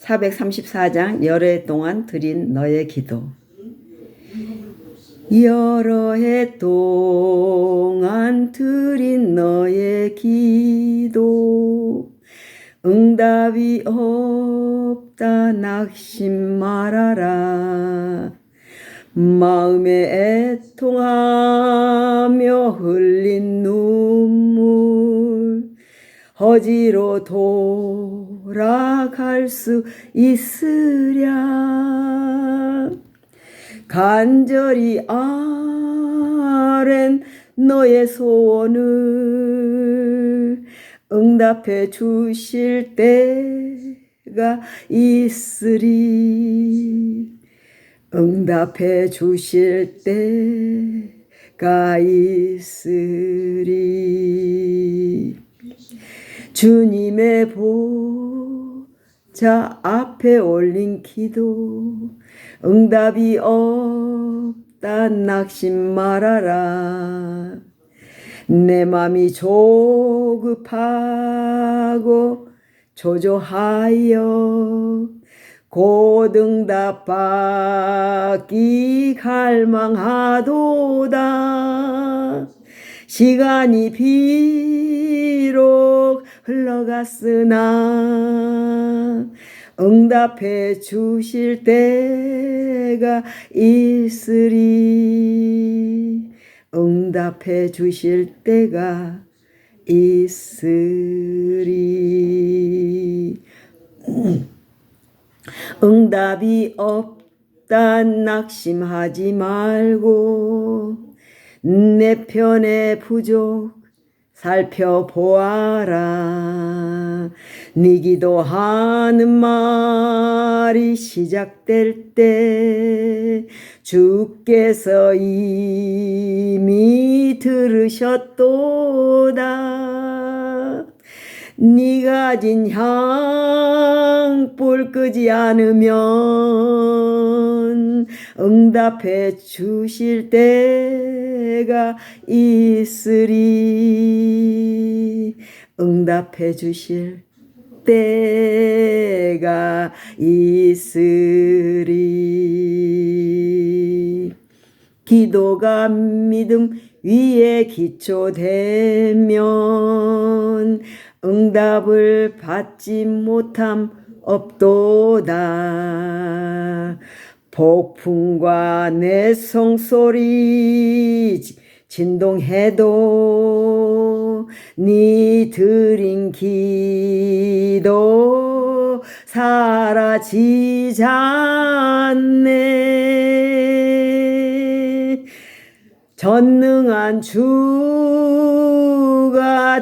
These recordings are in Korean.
434장 여러 해 동안 드린 너의 기도. 여러 해 동안 드린 너의 기도. 응답이 없다 낙심 말아라. 마음에 애통하며 흘린 눈물. 허지로 돌아 갈 수 있으랴. 간절히 아랜 너의 소원을 응답해 주실 때가 있으리. 응답해 주실 때가 있으리. 주님의 보 좌 앞에 올린 기도. 응답이 없다. 낙심 말아라. 내 맘이 조급하고 조조하여 고등답 받기 갈망하도다. 시간이 비록 흘러갔으나 응답해 주실 때가 있으리. 응답해 주실 때가 있으리. 응답이 없다 낙심하지 말고 내 편의 부족 살펴보아라. 네 기도하는 말이 시작될 때 주께서 이미 들으셨도다. 네가 진 향불 끄지 않으면 응답해 주실 때가 있으리 응답해 주실 때가 있으리 기도가 믿음 위에 기초되면 응답을 받지 못함 없도다. 폭풍과 내 성소리 진동해도 네 드린 기도 사라지지 않네. 전능한 주가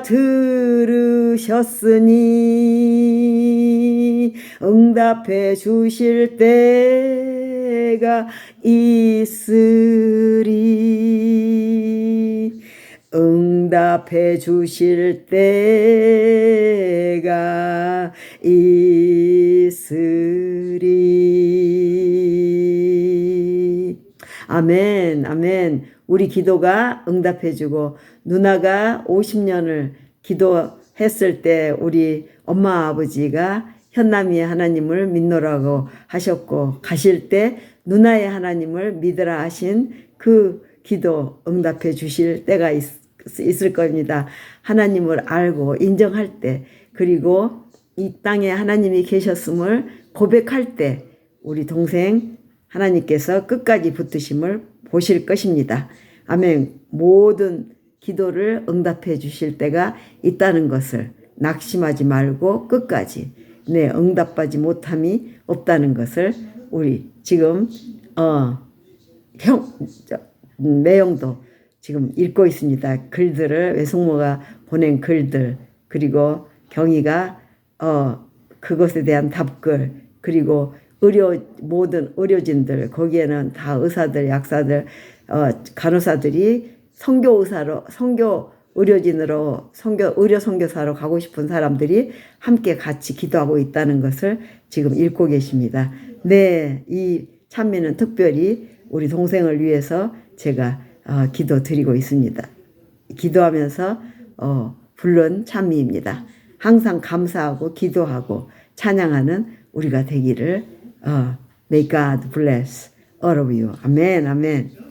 들으셨으니 응답해 주실 때가 있으리 응답해 주실 때가 있으리. 아멘 아멘. 우리 기도가 응답해 주고 누나가 50년을 기도했을 때 우리 엄마 아버지가 현남이의 하나님을 믿노라고 하셨고 가실 때 누나의 하나님을 믿으라 하신 그 기도 응답해 주실 때가 있, 있을 겁니다. 하나님을 알고 인정할 때 그리고 이 땅에 하나님이 계셨음을 고백할 때 우리 동생 하나님께서 끝까지 붙으심을 보실 것입니다. 아멘. 모든 기도를 응답해 주실 때가 있다는 것을 낙심하지 말고 끝까지 네, 응답하지 못함이 없다는 것을 우리 지금 어, 형 저, 내용도 지금 읽고 있습니다. 글들을 외숙모가 보낸 글들 그리고 경희가 어, 그것에 대한 답글 그리고 의료 모든 의료진들 거기에는 다 의사들 약사들 어, 간호사들이 선교 의사로 선교 의료진으로 선교 의료 선교사로 가고 싶은 사람들이 함께 같이 기도하고 있다는 것을 지금 읽고 계십니다. 네, 이 찬미는 특별히 우리 동생을 위해서 제가 어, 기도 드리고 있습니다. 기도하면서 어, 부른 찬미입니다. 항상 감사하고 기도하고 찬양하는 우리가 되기를 어, May God bless all of you. 아멘, 아멘.